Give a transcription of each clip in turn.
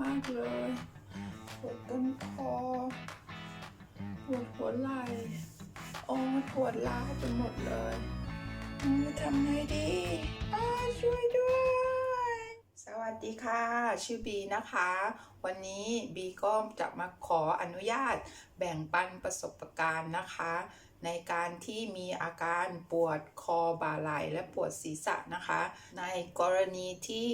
มากเลยปวดต้นคอปวดหัวไหล่โอ้ปวดล้าวไปหมดเลยอืมทำไงดีอ้าช่วยด้วย สวัสดีค่ะ ชื่อบีนะคะ วันนี้บีก็จะมาขออนุญาตแบ่งปันประสบการณ์นะคะ ในการที่มีอาการปวดคอบ่าไหล่และปวดศีรษะนะคะ ในกรณีที่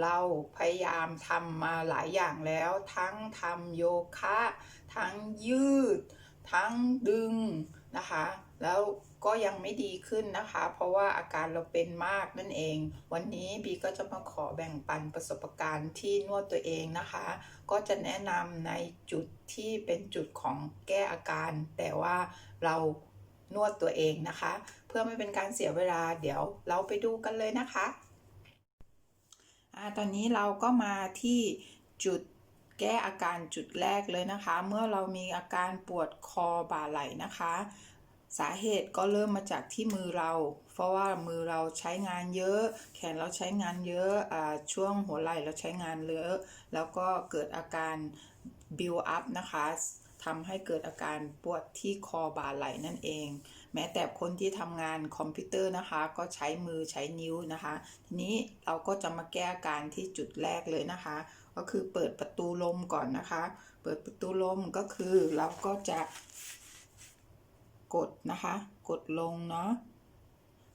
เราพยายามทำมาหลายอย่างแล้ว ทั้งทำโยคะ ทั้งยืด ทั้งดึงนะคะ แล้วก็ยังไม่ดีขึ้นนะคะ เพราะว่าอาการเราเป็นมากนั่นเอง วันนี้บีก็จะมาขอแบ่งปันประสบการณ์ที่นวดตัวเองนะคะ ก็จะแนะนำในจุดที่เป็นจุดของแก้อาการ แต่ว่าเรา นวดตัวเองนะคะ เพื่อไม่เป็นการเสียเวลาเดี๋ยวเราไปดูกันเลยนะคะอ่าตอนนี้เราก็มาที่จุดแก้อาการจุดแรกเลยนะคะ เมื่อเรามีอาการปวดคอบ่าไหล่นะคะ สาเหตุก็เริ่มมาจากที่มือเรา เพราะว่ามือเราใช้งานเยอะ แขนเราใช้งานเยอะอ่าช่วงหัวไหล่เราใช้งานเยอะ แล้วก็เกิดอาการ build up นะคะ ทำให้เกิดอาการปวดที่คอบ่าไหล่นั่นเอง แม้แต่คนที่ทำงานคอมพิวเตอร์นะคะ ก็ใช้มือใช้นิ้วนะคะ ทีนี้เราก็จะมาแก้อาการที่จุดแรกเลยนะคะ ก็คือเปิดประตูลมก่อนนะคะ เปิดประตูลมก็คือเราก็จะ กดนะคะ กดลงเนาะ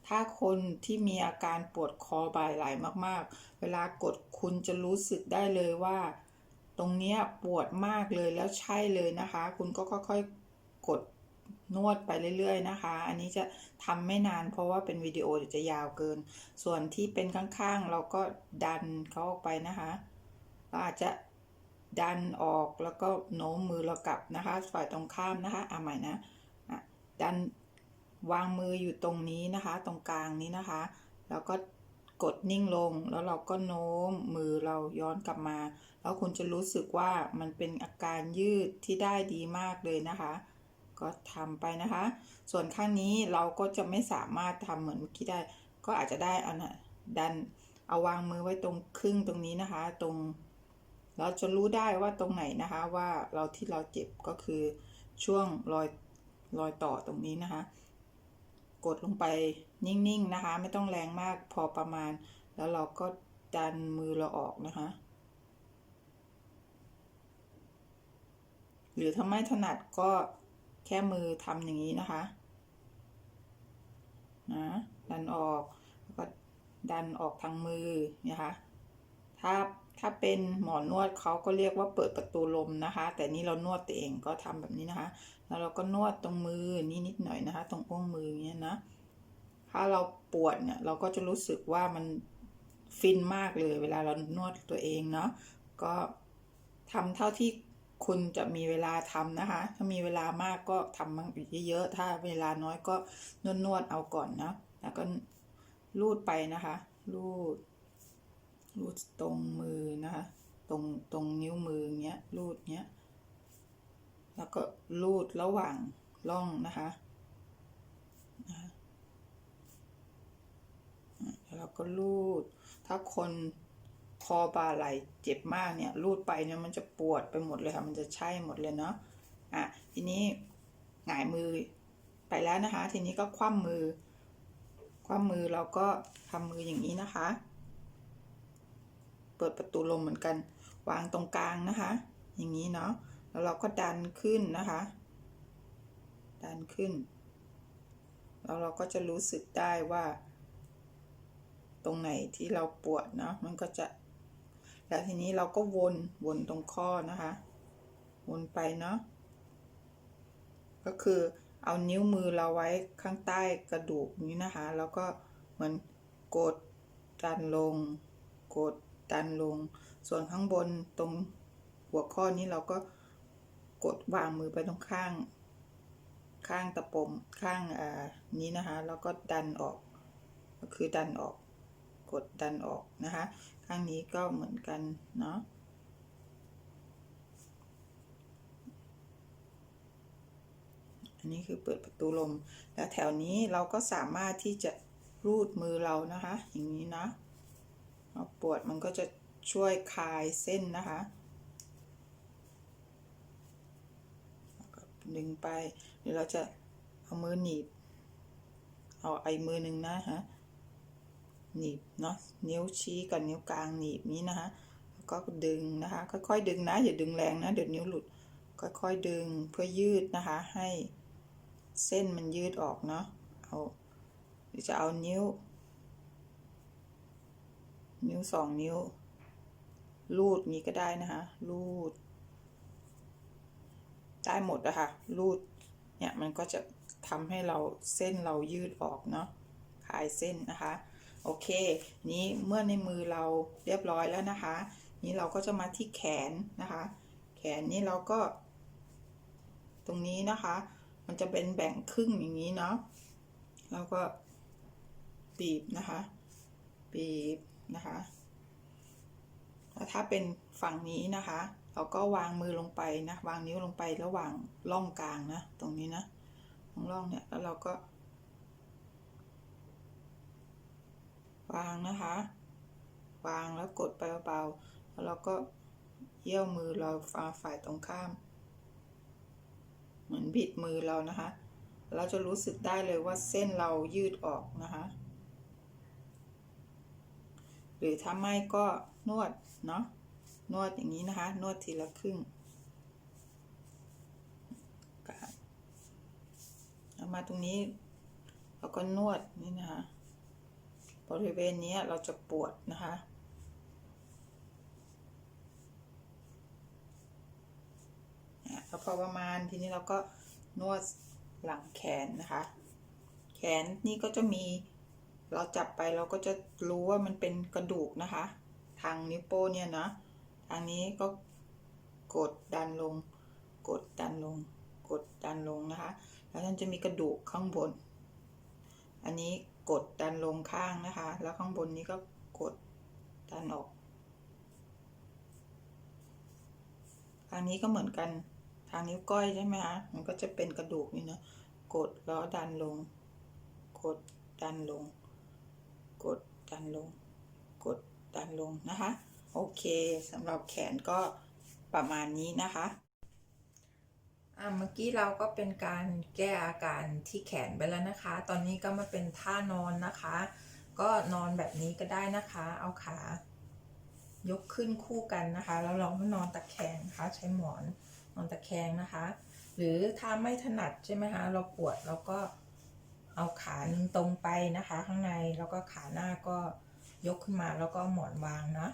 ถ้าคนที่มีอาการปวดคอบ่ายไหล่มากๆ เวลากดคุณจะรู้สึกได้เลยว่า ตรงเนี้ยปวดมากเลยแล้วใช่เลยนะคะ คุณก็ค่อยๆกดนวดไปเรื่อยๆนะคะ อันนี้จะทำไม่นานเพราะว่าเป็นวิดีโอจะยาวเกิน ส่วนที่เป็นข้างๆ เราก็ดันเขาออกไปนะคะเราอาจจะดันออกแล้วก็โน้มมือเรากลับนะคะ ฝ่ายตรงข้ามนะคะอะใหม่นะดันวางมืออยู่ตรงนี้นะคะ ตรงกลางนี้นะคะ แล้วก็ กดนิ่งลงแล้วเราก็โน้มมือเราย้อนกลับมา แล้วคุณจะรู้สึกว่ามันเป็นอาการยืดที่ได้ดีมากเลยนะคะ ก็ทำไปนะคะ ส่วนข้างนี้เราก็จะไม่สามารถทำเหมือนเมื่อกี้ได้ ก็อาจจะได้อันน่ะดันเอาวางมือไว้ตรงครึ่งตรงนี้นะคะ ตรง เราจะรู้ได้ว่าตรงไหนนะคะว่าเราที่เราเจ็บก็คือช่วงรอยรอยต่อตรงนี้นะคะ กดลงไปนิ่งๆนะคะ ไม่ต้องแรงมากพอประมาณ แล้วเราก็ดันมือเราออกนะคะ หรือถ้าไม่ถนัดก็แค่มือทำอย่างนี้นะคะนะดันออกแล้วก็ดันออกทางมือนะคะถ้าถ้าเป็นหมอนวดเขาก็เรียกว่าเปิดประตูลมนะคะ แต่นี่เรานวดตัวเองก็ทำแบบนี้นะคะ แล้วเราก็นวดตรงมือนี่นิดหน่อยนะคะ ตรงอ้งมือเนี้ยนะ ถ้าเราปวดเนี่ยเราก็จะรู้สึกว่ามันฟินมากเลย เวลาเรานวดตัวเองเนาะ ก็ทำเท่าที่คุณจะมีเวลาทำนะคะ ถ้ามีเวลามากก็ทำมันเยอะๆ ถ้าเวลาน้อยก็นวดนวดๆเอาก่อนนะ แล้วก็ลูดไปนะคะลูดลูดตรงมือนะคะ ตรงตรงนิ้วมือเงี้ยลูดเงี้ย แล้วก็ลูดระหว่างร่องนะคะแล้วเราก็ลูด ถ้าคนคอบ่าไหลเจ็บมากเนี่ยลูดไปเนี่ยมันจะปวดไปหมดเลยค่ะ มันจะใช่หมดเลยเนาะ อะ ทีนี้หงายมือไปแล้วนะคะ ทีนี้ก็คว่ำมือ คว่ำมือเราก็ทำมืออย่างนี้นะคะ เปิดประตูลมเหมือนกัน วางตรงกลางนะคะ อย่างนี้เนาะ แล้วเราก็ดันขึ้นนะคะ ดันขึ้น แล้วเราก็จะรู้สึกได้ว่า ตรงไหนที่เราปวดเนาะมันก็จะ แล้วทีนี้เราก็วนวนตรงข้อนะคะ วนไปเนาะก็คือเอานิ้วมือเราไว้ข้างใต้กระดูกนี้นะคะ แล้วก็เหมือนกดดันลง กดดันลง ส่วนข้างบนตรงหัวข้อนี้เราก็ กดวางมือไปตรงข้าง ข้างตะปมข้างอ่านี้นะคะ แล้วก็ดันออก ก็คือดันออก กดดันออกนะคะ ข้างนี้ก็เหมือนกันเนาะอันนี้คือเปิดประตูลม แล้วแถวนี้เราก็สามารถที่จะรูดมือเรานะคะ อย่างนี้นะพอปวดมันก็จะช่วยคลายเส้นนะคะ ดึงไปหรือเราจะเอามือหนีบ เอาไอ้มือหนึ่งนะฮะหนีบเนาะนิ้วชี้กับนิ้วกลางหนีบนี้นะคะแล้วก็ดึงนะคะค่อยๆดึงนะอย่าดึงแรงนะเดี๋ยวนิ้วหลุดค่อยๆดึงเพื่อยืดนะคะให้เส้นมันยืดออกเนาะเอาหรือจะเอานิ้ว นิ้วสองนิ้ว ลูดนี้ก็ได้นะคะลูด ได้หมดนะคะรูดเนี่ยมันก็จะทำให้เราเส้นเรายืดออกเนาะคลายเส้นนะคะ โอเค นี้เมื่อในมือเราเรียบร้อยแล้วนะคะ นี้เราก็จะมาที่แขนนะคะ แขนนี้เราก็ ตรงนี้นะคะ มันจะเป็นแบ่งครึ่งอย่างนี้เนาะเราก็บีบนะคะบีบนะคะแล้วถ้าเป็นฝั่งนี้นะคะ เราก็วางมือลงไปนะ วางนิ้วลงไประหว่างร่องกลางนะ ตรงนี้นะตรงร่องเนี่ย แล้วเราก็ วางนะคะ วางแล้วกดไปเบาๆ แล้วเราก็เยี่ยวมือเราฝ่าฝ่ายตรงข้าม เหมือนบิดมือเรานะคะ เราจะรู้สึกได้เลยว่าเส้นเรายืดออกนะคะ หรือถ้าไม่ก็นวดเนาะ นวดอย่างนี้นะคะ นวดทีละครึ่งเอามาตรงนี้เราก็นวดนี่นะคะบริเวณนี้เราจะปวดนะคะแล้วพอประมาณทีนี้เราก็นวดหลังแขนนะคะ แขนนี่ก็จะมีเราจับไปเราก็จะรู้ว่ามันเป็นกระดูกนะคะ ทางนิ้วโป้เนี่ยนะ ทางนี้ก็กดดันลง กดดันลง กดดันลงนะคะ แล้วมันจะมีกระดูกข้างบน อันนี้กดดันลงข้างนะคะ แล้วข้างบนนี้ก็กดดันออกทางนี้ก็เหมือนกัน ทางนิ้วก้อยใช่ไหมคะ มันก็จะเป็นกระดูกนี่นะกดแล้วดันลง กดดันลง กดดันลง กดดันลงนะคะ โอเคสำหรับแขนก็ประมาณนี้นะคะ อะเมื่อกี้เราก็เป็นการแก้อาการที่แขนไปแล้วนะคะ ตอนนี้ก็มาเป็นท่านอนนะคะ ก็นอนแบบนี้ก็ได้นะคะ เอาขายกขึ้นคู่กันนะคะ แล้วเราก็นอนตะแคงนะคะ ใช้หมอนนอนตะแคงนะคะ หรือถ้าไม่ถนัดใช่ไหมคะเราปวดเราก็เอาขาหนึ่งตรงไปนะคะ ข้างในแล้วก็ขาหน้าก็ยกขึ้นมาแล้วก็หมอนวางนะ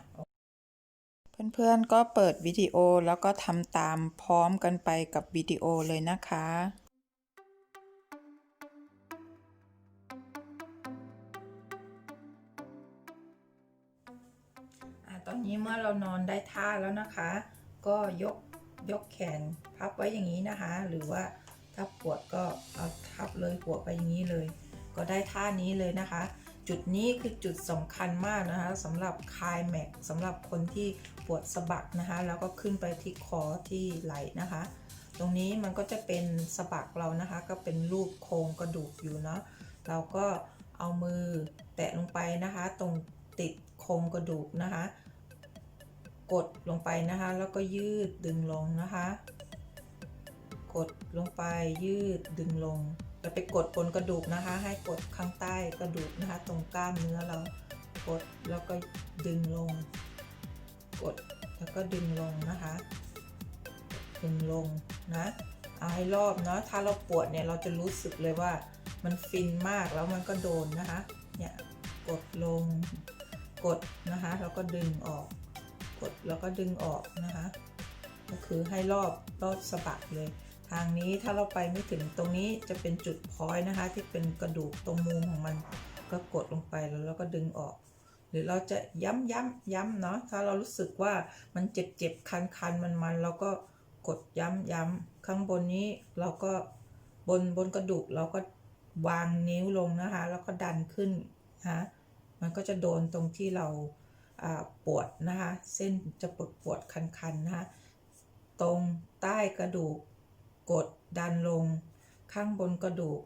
เพื่อนๆก็เปิดวิดีโอแล้วก็ทำตามพร้อมกันไปกับวิดีโอเลยนะคะตอนนี้เมื่อเรานอนได้ท่าแล้วนะคะ ก็ยกยกแขนพับไว้อย่างนี้นะคะ หรือว่าถ้าปวดก็เอาทับเลยปวดไปอย่างนี้เลย ก็ได้ท่านี้เลยนะคะ จุดนี้คือจุดสำคัญมากนะคะสำหรับคลายแม็กสำหรับคนที่ปวดสะบักนะคะแล้วก็ขึ้นไปที่คอที่ไหล่นะคะ ตรงนี้มันก็จะเป็นสะบักเรานะคะ ก็เป็นรูปโครงกระดูกอยู่เนาะเราก็เอามือแตะลงไปนะคะ ตรงติดโครงกระดูกนะคะ กดลงไปนะคะ แล้วก็ยืดดึงลงนะคะ กดลงไปยืดดึงลง อย่าไปกดบนกระดูกนะคะ ให้กดข้างใต้กระดูกนะคะ ตรงกล้ามเนื้อเรากดแล้วก็ดึงลง กดแล้วก็ดึงลงนะคะ ดึงลงนะเอาให้รอบเนาะถ้าเราปวดเนี่ยเราจะรู้สึกเลยว่ามันฟินมากแล้วมันก็โดนนะคะเนี่ยกดลงกดนะคะแล้วก็ดึงออก กดแล้วก็ดึงออกนะคะ ก็คือให้รอบรอบสะบักเลย ทางนี้ถ้าเราไปไม่ถึงตรงนี้จะเป็นจุดพอยนะคะ ที่เป็นกระดูกตรงมุมของมันก็กดลงไปแล้วเราก็ดึงออก หรือเราจะย้ำย้ำย้ำเนาะถ้าเรารู้สึกว่ามันเจ็บเจ็บคันคันมันมันเราก็กดย้ำย้ำข้างบนนี้เราก็บนบนกระดูกเราก็วางนิ้วลงนะคะ แล้วก็ดันขึ้นนะมันก็จะโดนตรงที่เราปวดนะคะ เส้นจะปวดปวดคันคันๆนะคะตรงใต้กระดูก กดดันลง ข้างบนกระดูก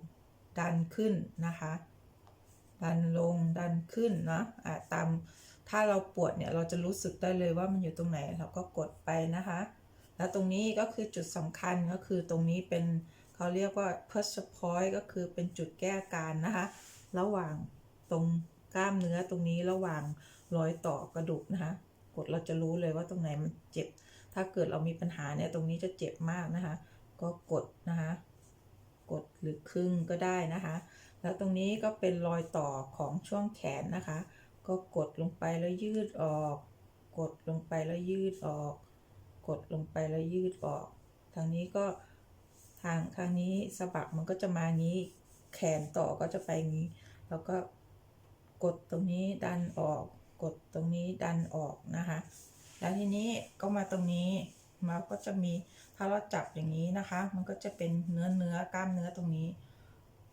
ดันขึ้นนะคะ ดันลงดันขึ้นนะอ่าตามถ้าเราปวดเนี่ยเราจะรู้สึกได้เลยว่ามันอยู่ตรงไหนเราก็กดไปนะคะ แล้วตรงนี้ก็คือจุดสำคัญก็คือตรงนี้เป็นเขาเรียกว่า p e r s point ก็คือเป็นจุดแก้อาการนะคะ ระหว่างตรงกล้ามเนื้อตรงนี้ระหว่างรอยต่อกระดูกนะคะกดเราจะรู้เลยว่าตรงไหนมันเจ็บ ถ้าเกิดเรามีปัญหาเนี่ยตรงนี้จะเจ็บมากนะคะ ก็กดนะคะ กดหรือครึ่งก็ได้นะคะ แล้วตรงนี้ก็เป็นรอยต่อของช่วงแขนนะคะ ก็กดลงไปแล้วยืดออก กดลงไปแล้วยืดออก กดลงไปแล้วยืดออก ทางนี้ก็ทางทางนี้สะบักมันก็จะมางี้ แขนต่อก็จะไปงี้ แล้วก็กดตรงนี้ดันออก กดตรงนี้ดันออกนะคะ แล้วทีนี้ก็มาตรงนี้มาก็จะมี ถ้าเราจับอย่างนี้นะคะ มันก็จะเป็นเนื้อเนื้อกล้ามเนื้อตรงนี้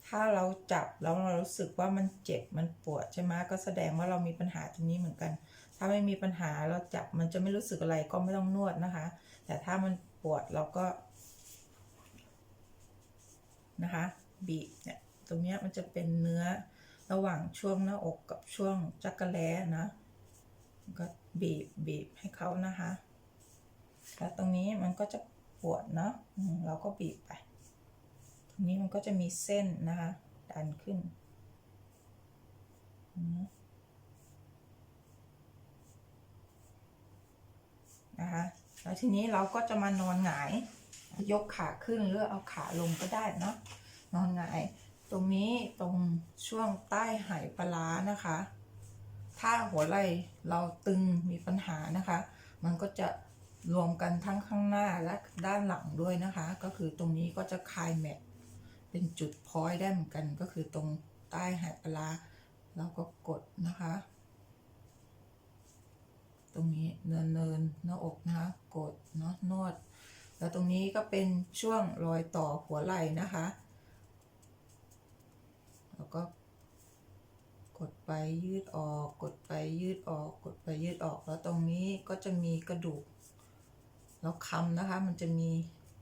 ถ้าเราจับแล้วเรารู้สึกว่ามันเจ็บมันปวดใช่ไหมก็แสดงว่าเรามีปัญหาตรงนี้เหมือนกัน ถ้าไม่มีปัญหาเราจับมันจะไม่รู้สึกอะไรก็ไม่ต้องนวดนะคะ แต่ถ้ามันปวดเราก็ นะคะบีบเนี่ยตรงนี้มันจะเป็นเนื้อระหว่างช่วงหน้าอกกับช่วงจักระแล้นะก็บีบบีบให้เขานะคะ แล้วตรงนี้มันก็จะ ปวดเนาะเราก็บีบไปตรงนี้มันก็จะมีเส้นนะคะ ดันขึ้น นะคะ แล้วทีนี้เราก็จะมานอนหงาย ยกขาขึ้นหรือเอาขาลงก็ได้เนาะ นอนหงาย ตรงนี้ตรงช่วงใต้ไหปลาร้านะคะ ถ้าหัวไหล่เราตึงมีปัญหานะคะ มันก็จะ รวมกันทั้งข้างหน้าและด้านหลังด้วยนะคะ ก็คือตรงนี้ก็จะคลายแม็กเป็นจุดพอยได้เหมือนกันก็คือตรงใต้ไหปลาร้าก็กดนะคะ ตรงนี้เนินเนินๆหน้าอกนะคะ กดเนาะนวด แล้วตรงนี้ก็เป็นช่วงรอยต่อหัวไหล่นะคะ แล้วก็กดไปยืดออก กดไปยืดออก กดไปยืดออก แล้วตรงนี้ก็จะมีกระดูก แล้วคำนะคะ มันจะมี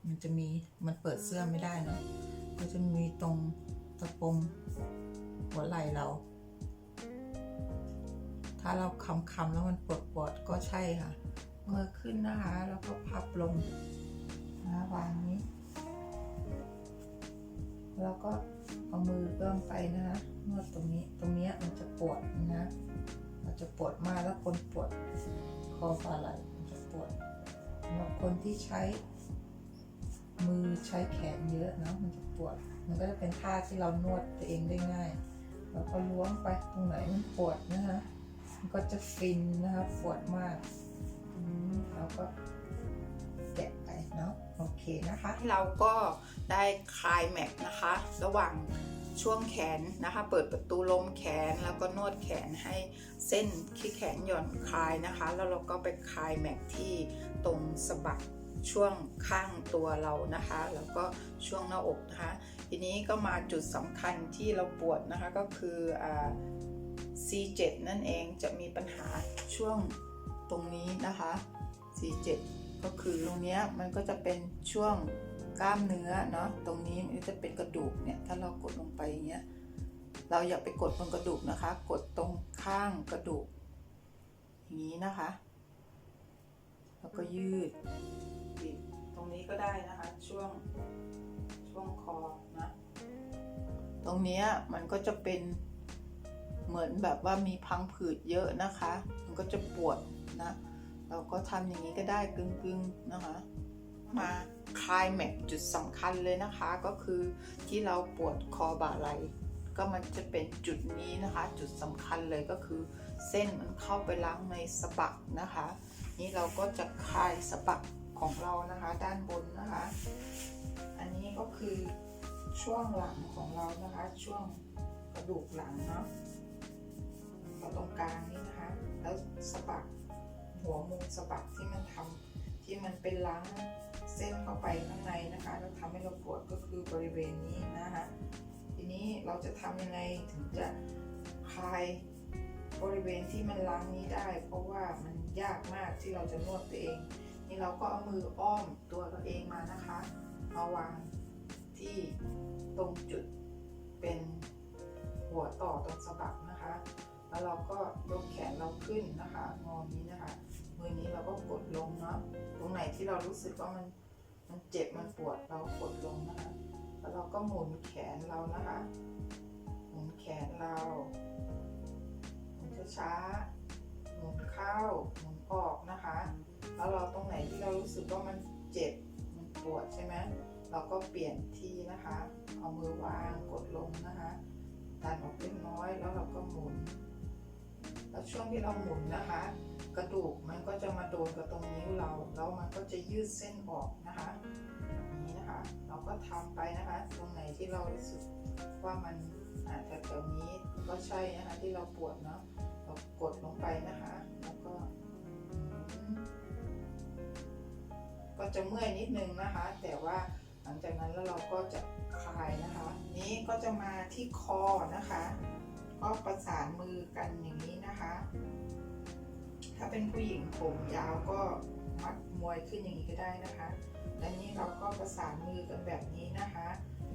มันจะมีมันเปิดเสื้อไม่ได้เนอะก็จะมีตรงตะปงหัวไหล่เรา ถ้าเราคำคำๆแล้วมันปวดปวดก็ใช่ค่ะเมื่อขึ้นนะคะ แล้วก็พับลงนะวางนี้ แล้วก็เอามือเอื้อมไปนะคะนวดตรงนี้ตรงเนี้ยมันจะปวดนะมันจะปวดมากแล้วคนปวดคอฝ่าไหล่มันจะปวดำหรับคนที่ใช้ มือใช้แขนเยอะเนอะมันจะปวด มันก็จะเป็นท่าที่เรานวดตัวเองได้ง่ายแล้วก็ล้วงไปตรงไหนมันปวดนะคะมันก็จะฟินนะคะปวดมากแล้วก็แกะไปเนาะโอเคนะคะ เราก็ได้คลายแม็กนะคะ ระหว่างช่วงแขนนะคะ เปิดประตูลมแขนแล้วก็นวดแขนให้เส้นที่แขนหย่อนคลายนะคะ แล้วเราก็ไปคลายแม็กที่ ตรงสะบักช่วงข้างตัวเรานะคะ แล้วก็ช่วงหน้าอกนะคะ ทีนี้ก็มาจุดสำคัญที่เราปวดนะคะก็คืออ่า C7 นั่นเองจะมีปัญหาช่วงตรงนี้นะคะ C7 ก็คือตรงนี้มันก็จะเป็นช่วงกล้ามเนื้อเนาะตรงนี้มันจะเป็นกระดูกเนี่ยถ้าเรากดลงไปอย่างเงี้ยเราอย่าไปกดตรงกระดูกนะคะ กดตรงข้างกระดูกอย่างนี้นะคะ ก็ยืดบิดตรงนี้ก็ได้นะคะ ช่วงช่วงคอนะ ตรงนี้มันก็จะเป็นเหมือนแบบว่ามีพังผืดเยอะนะคะ มันก็จะปวดนะ เราก็ทำอย่างนี้ก็ได้กึ่งๆนะคะ มาคลายแม็กจุดสำคัญเลยนะคะ ก็คือที่เราปวดคอบ่าไหล่ก็มันจะเป็นจุดนี้นะคะ จุดสำคัญเลยก็คือ เส้นมันเข้าไปล้างในสะบักนะคะ นี่เราก็จะคลายสะบักของเรานะคะ ด้านบนนะคะ อันนี้ก็คือช่วงหลังของเรานะคะ ช่วงกระดูกหลังเนาะเราตรงกลางนี่นะคะ แล้วสะบักหัวมุมสะบักที่มันทำที่มันเป็นล้างเส้นเข้าไปข้างในนะคะแล้วทำให้เราปวดก็คือบริเวณนี้นะคะ ทีนี้เราจะทำยังไงถึงจะคลาย บริเวณที่มันล้างนี้ได้ เพราะว่ามันยากมากที่เราจะนวดตัวเอง นี่เราก็เอามืออ้อมตัวเราเองมานะคะมาวางที่ตรงจุดเป็นหัวต่อตรงสะบักนะคะ แล้วเราก็ยกแขนเราขึ้นนะคะงอนี้นะคะ มือนี้เราก็กดลงเนาะตรงไหนที่เรารู้สึกว่ามันมันเจ็บมันปวดเรากดลงนะคะ แล้วเราก็หมุนแขนเรานะคะ หมุนแขนเรา ช้าๆหมุนเข้าหมุนออกนะคะ แล้วเราตรงไหนที่เรารู้สึกว่ามันเจ็บมันปวดใช่ไหมเราก็เปลี่ยนที่นะคะ เอามือวางกดลงนะคะดันออกเล็กน้อยแล้วเราก็หมุน แล้วช่วงที่เราหมุนนะคะ กระดูกมันก็จะมาโดนกับตรงนิ้วเราแล้วมันก็จะยืดเส้นออกนะคะนี้นะคะ เราก็ทำไปนะคะ ตรงไหนที่เรารู้สึกว่ามันอาจจะแถวนี้ก็ใช่นะคะที่เราปวดเนาะ กดลงไปนะคะ แล้วก็ ก็จะเมื่อยนิดนึงนะคะ แต่ว่าหลังจากนั้นแล้วเราก็จะคลายนะคะ นี้ก็จะมาที่คอนะคะก็ประสานมือกันอย่างนี้นะคะ ถ้าเป็นผู้หญิงผมยาวก็มัดมวยขึ้นอย่างนี้ก็ได้นะคะ และนี้เราก็ประสานมือกันแบบนี้นะคะ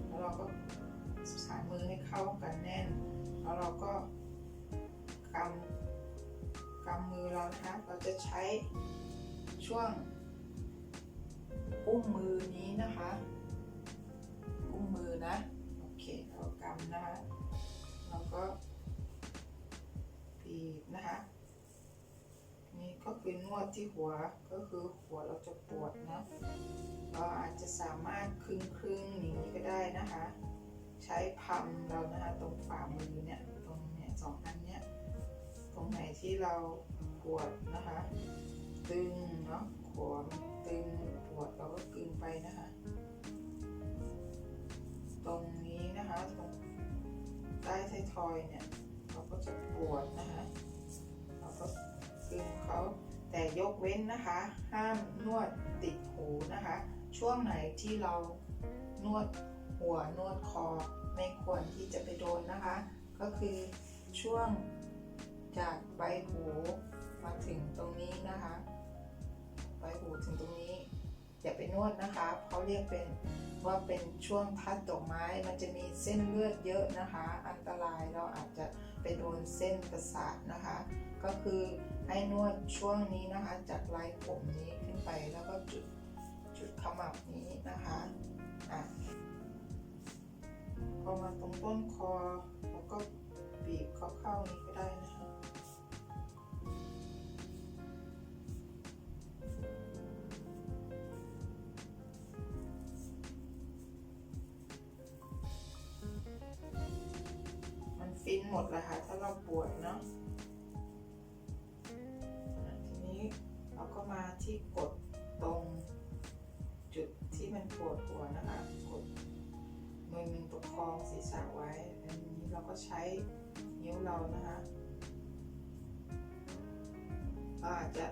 แล้วเราก็ประสานมือให้เข้ากันแน่น แล้วเราก็ กำกำมือเรานะคะเราจะใช้ช่วงอุ้งมือนี้นะคะอุ้งมือนะ โอเคเรากำนะคะแล้วก็บีบนะคะ นี่ก็คือนวดที่หัวก็คือหัวเราจะปวดนะเราอาจจะสามารถคลึงคลึงๆอย่างนี้ก็ได้นะคะ ใช้พัมเรานะคะตรงฝ่ามือเนี่ยตรงเนี่ยสองอันเนี้ย รงไหนที่เราปวดนะคะ ตึงเนาะขวมตึงปวดเราก็กึงไปนะคะ ตรงนี้นะคะตรงใต้ไทยทอยเนี่ย เราก็จะปวดนะคะ เราก็กึงเขาแต่ยกเว้นนะคะ ห้ามนวดติดหูนะคะ ช่วงไหนที่เรานวดหัวนวดคอไม่ควรที่จะไปโดนนะคะ ก็คือช่วง จากใบหูมาถึงตรงนี้นะคะ ใบหูถึงตรงนี้อย่าไปนวดนะคะเขาเรียกเป็นว่าเป็นช่วงทัดดอกไม้ มันจะมีเส้นเลือดเยอะนะคะ อันตรายเราอาจจะไปโดนเส้นประสาทนะคะ ก็คือให้นวดช่วงนี้นะคะ จากลายผมนี้ขึ้นไปแล้วก็จุดจุดขมับนี้นะคะอะพอมาตรงต้นคอแล้วก็บีบเข้าๆนี้ก็ได้นะคะ ฟินหมดเลยค่ะถ้าเราปวดเนาะทีนี้เราก็มาที่กดตรงจุดที่มันปวดหัวนะคะกดมือหนึ่งประคองศีรษะไว้อันนี้เราก็ใช้นิ้วเรานะคะเราอาจจะ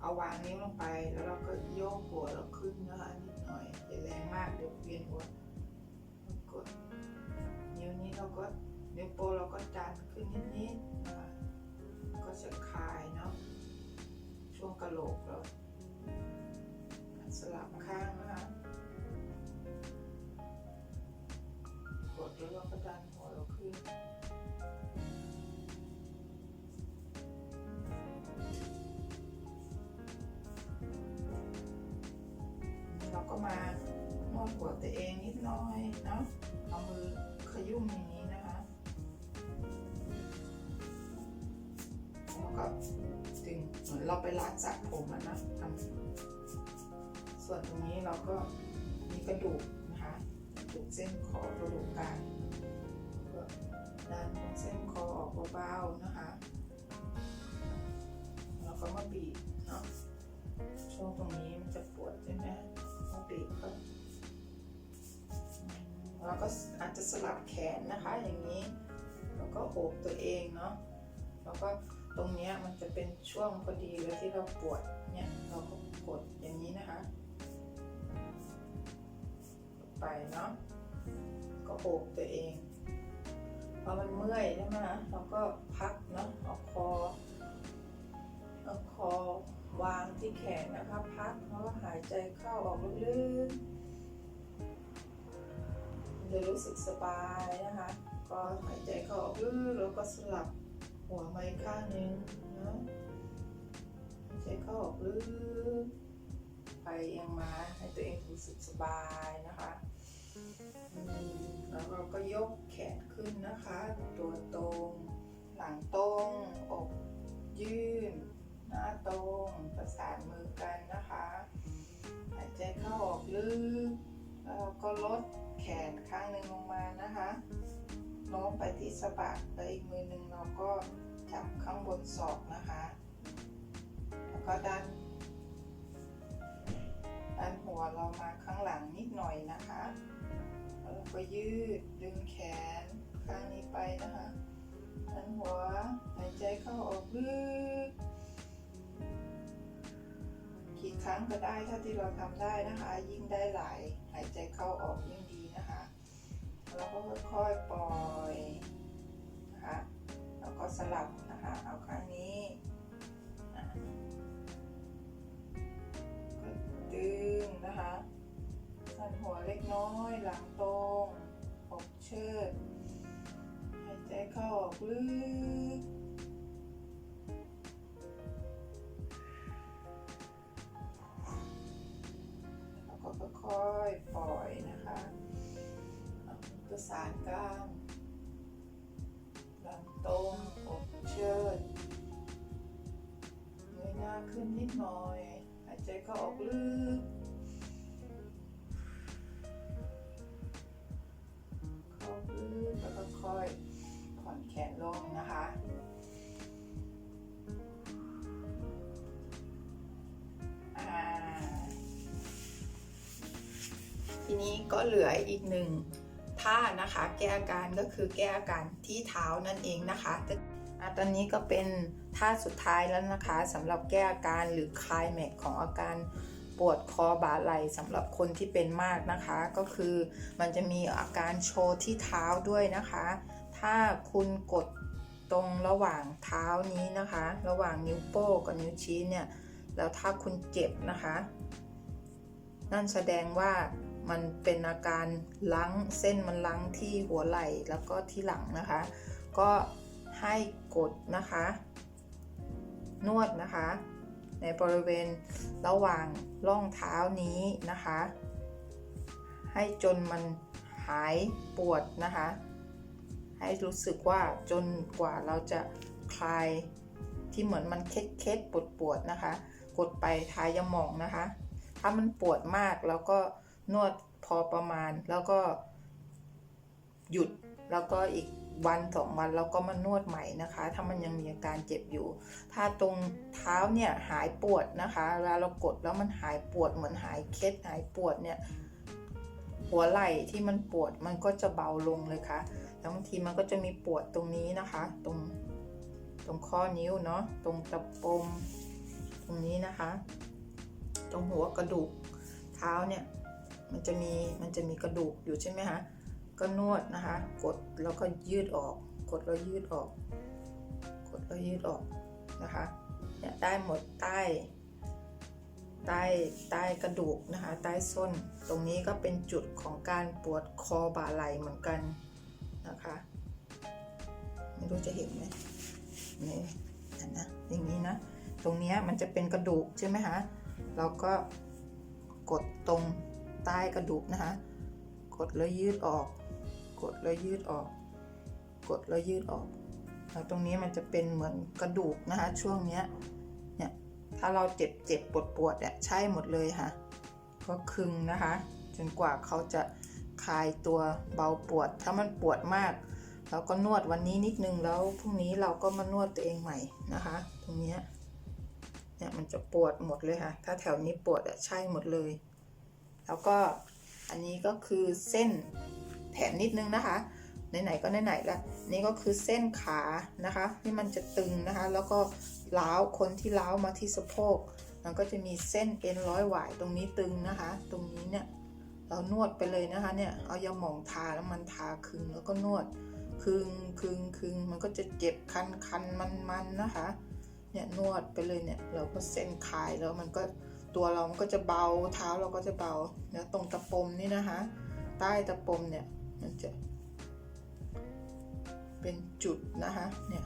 เอาวางนิ้วลงไปแล้วเราก็โยกหัวเราขึ้นนะคะนิดหน่อยอย่าแรงมากเดี๋ยวเวียนหัวกดนิ้วนี้เราก็ นิ้วโป้งเราก็ดันขึ้นนิดๆก็จะคลายเนาะช่วงกระโหลกเราสลับข้างนะคะกดแล้วเราก็ดันหัวเราขึ้นเราก็มานวดหัวตัวเองนิดน้อยเนาะ เราไปร้านสระผมอะนะส่วนตรงนี้เราก็มีกระดูกนะคะกระดูกเส้นคอกระดูกกลางก็ดันเส้นคอออกเบาๆนะคะแล้วก็มาบีบเนาะช่วงตรงนี้มันจะปวดใช่ไหมมาบีบก็เราก็อาจจะสลับแขนนะคะอย่างนี้ แล้วก็โอบตัวเองเนาะแล้วก็ ตรงนี้มันจะเป็นช่วงพอดีเลยที่เราปวดเนี่ยเราก็กดอย่างนี้นะคะ ไปเนาะก็โอบตัวเองพอมันเมื่อยใช่ไหมคะเราก็พักเนาะเอาคอเอาคอวางที่แขนนะคะ พักแล้วก็หายใจเข้าออกลึกๆมันจะรู้สึกสบายนะคะ ก็หายใจเข้าออกลึกแล้วก็สลับ หัวมาอีกข้างหนึงนะหายใจเข้าออกลึกไปเอียงมาให้ตัวเองรู้สึกสบายนะคะแล้วเราก็ยกแขนขึ้นนะคะ ตัวตรง หลังตรง อกยื่นหน้าตรง ประสานมือกันนะคะหายใจเข้าออกลึก แล้วเราก็ลดแขนข้างหนึ่งลงมานะคะ โน้มไปที่สะบักแล้วอีกมือหนึ่งเราก็จับข้างบนศอกนะคะ แล้วก็ดันดันหัวเรามาข้างหลังนิดหน่อยนะคะแล้วเราก็ยืดดึงแขนข้างนี้ไปนะคะดันหัวหายใจเข้าออกลึกกี่ครั้งก็ได้ถ้าที่เราทำได้นะคะ ยิ่งได้หลายหายใจเข้าออกยิ่งดีนะคะ แล้วก็ค่อยๆปล่อยนะคะแล้วก็สลับนะคะเอาข้างนี้ก็ดึงนะคะสันหัวเล็กน้อยหลังตรงอกเชิดหายใจเข้าออกลึกแล้วก็ค่อยๆปล่อย สานกลามลำตรงอกเชิดเงยหน้าขึ้นนิดหน่อย หายใจเข้าออกลึก เข้าลึกแล้วก็ค่อยผ่อนแขนลงนะคะทีนี้ก็เหลืออีกหนึ่ง ท่านะคะแก้อาการก็คือแก้อาการที่เท้านั่นเองนะคะอะตอนนี้ก็เป็นท่าสุดท้ายแล้วนะคะสำหรับแก้อาการหรือคลายแม็กของอาการปวดคอบ่าไหล่สำหรับคนที่เป็นมากนะคะ ก็คือมันจะมีอาการโชว์ที่เท้าด้วยนะคะ ถ้าคุณกดตรงระหว่างเท้านี้นะคะ ระหว่างนิ้วโป้งกับนิ้วชี้เนี่ยแล้วถ้าคุณเจ็บนะคะ นั่นแสดงว่า มันเป็นอาการลังเส้นมันลังที่หัวไหล่แล้วก็ที่หลังนะคะ ก็ให้กดนะคะ นวดนะคะ ในบริเวณระหว่างร่องเท้านี้นะคะ ให้จนมันหายปวดนะคะ ให้รู้สึกว่าจนกว่าเราจะคลายที่เหมือนมันเคล็ดเคล็ดปวดปวดนะคะ กดไปท้ายยมองนะคะ ถ้ามันปวดมากแล้วก็ นวดพอประมาณ แล้วก็หยุดแล้วก็อีกวันสองวันแล้วก็มานวดใหม่นะคะ ถ้ามันยังมีอาการเจ็บอยู่ ถ้าตรงเท้าเนี่ยหายปวดนะคะเวลาเรากดแล้วมันหายปวดเหมือนหายเคล็ดหายปวดเนี่ยหัวไหล่ที่มันปวดมันก็จะเบาลงเลยค่ะแล้วบางทีมันก็จะมีปวดตรงนี้นะคะ ตรงตรงข้อนิ้วเนาะตรงตะปมตรงนี้นะคะ ตรงหัวกระดูกเท้าเนี่ย มันจะมีมันจะมีกระดูกอยู่ใช่ไหมคะก็นวดนะคะ กดแล้วก็ยืดออก กดแล้วยืดออก กดแล้วยืดออกนะคะเนี่ยได้หมดใต้ใต้ใต้กระดูกนะคะ ใต้ส้น ตรงนี้ก็เป็นจุดของการปวดคอบ่าไหล่เหมือนกันนะคะ ไม่รู้จะเห็นไหมนี่เห็นะอย่างนี้นะ ตรงนี้มันจะเป็นกระดูกใช่ไหมคะ เราก็กดตรง ใต้กระดูกนะคะ กดแล้วยืดออก กดแล้วยืดออก กดแล้วยืดออกแล้วตรงนี้มันจะเป็นเหมือนกระดูกนะคะ ช่วงเนี้ยเนี่ยถ้าเราเจ็บเจ็บปวดปวดเนี่ยใช่หมดเลยค่ะ ก็คึงนะคะ จนกว่าเขาจะคลายตัวเบาปวด ถ้ามันปวดมากเราก็นวดวันนี้นิดนึงแล้วพรุ่งนี้เราก็มานวดตัวเองใหม่นะคะ ตรงเนี้ยเนี่ยมันจะปวดหมดเลยค่ะ ถ้าแถวนี้ปวดอะใช่หมดเลย แล้วก็อันนี้ก็คือเส้นแถมนิดนึงนะคะ ไหนๆก็ไหนๆละนี่ก็คือเส้นขานะคะที่มันจะตึงนะคะ แล้วก็ล้าวคนที่ล้าวมาที่สะโพกมันก็จะมีเส้นเอ็นร้อยหวายตรงนี้ตึงนะคะ ตรงนี้เนี่ยเรานวดไปเลยนะคะเนี่ยเอายาหม่องทาแล้วมันทาคึงแล้วก็นวดคึงคึงคึงมันก็จะเจ็บคันคันมันมันนะคะเนี่ยนวดไปเลยเนี่ยเราก็เส้นคลายแล้วมันก็ ตัวเรามันก็จะเบาเท้าเราก็จะเบาแล้วตรงตะปมนี่นะคะ ใต้ตะปมเนี่ยมันจะ เป็นจุดนะคะเนี่ย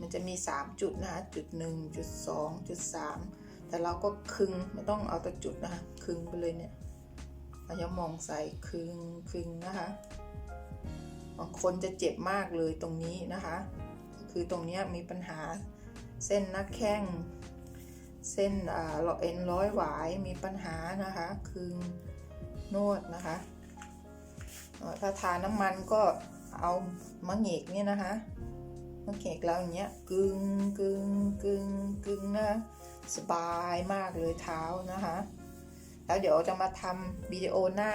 มันจะมี 3 จุดนะคะจุด 1 จุด 2 จุด 3 แต่เราก็คึงไม่ต้องเอาแตะจุดนะคะคึงไปเลยเนี่ยเราจะมองใส่คึงคึงนะคะบางคนจะเจ็บมากเลยตรงนี้นะคะ คือตรงนี้มีปัญหาเส้นหน้าแข้ง เส้นอ่าเอ็นร้อยหวายมีปัญหานะคะคือนวดนะคะถ้าทาน้ำมันก็เอามะเหงกเนี่ยนะคะมะเหงกแล้วอย่างเงี้ยกึงกึงกึงกึงนะสบายมากเลยเท้านะคะแล้วเดี๋ยวจะมาทำวิดีโอหน้า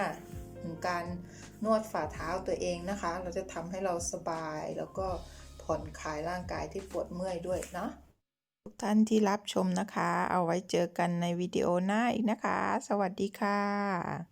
ถึงการนวดฝ่าเท้าตัวเองนะคะ เราจะทำให้เราสบายแล้วก็ผ่อนคลายร่างกายที่ปวดเมื่อยด้วยเนาะ ทุกท่านที่รับชมนะคะ เอาไว้เจอกันในวิดีโอหน้าอีกนะคะ สวัสดีค่ะ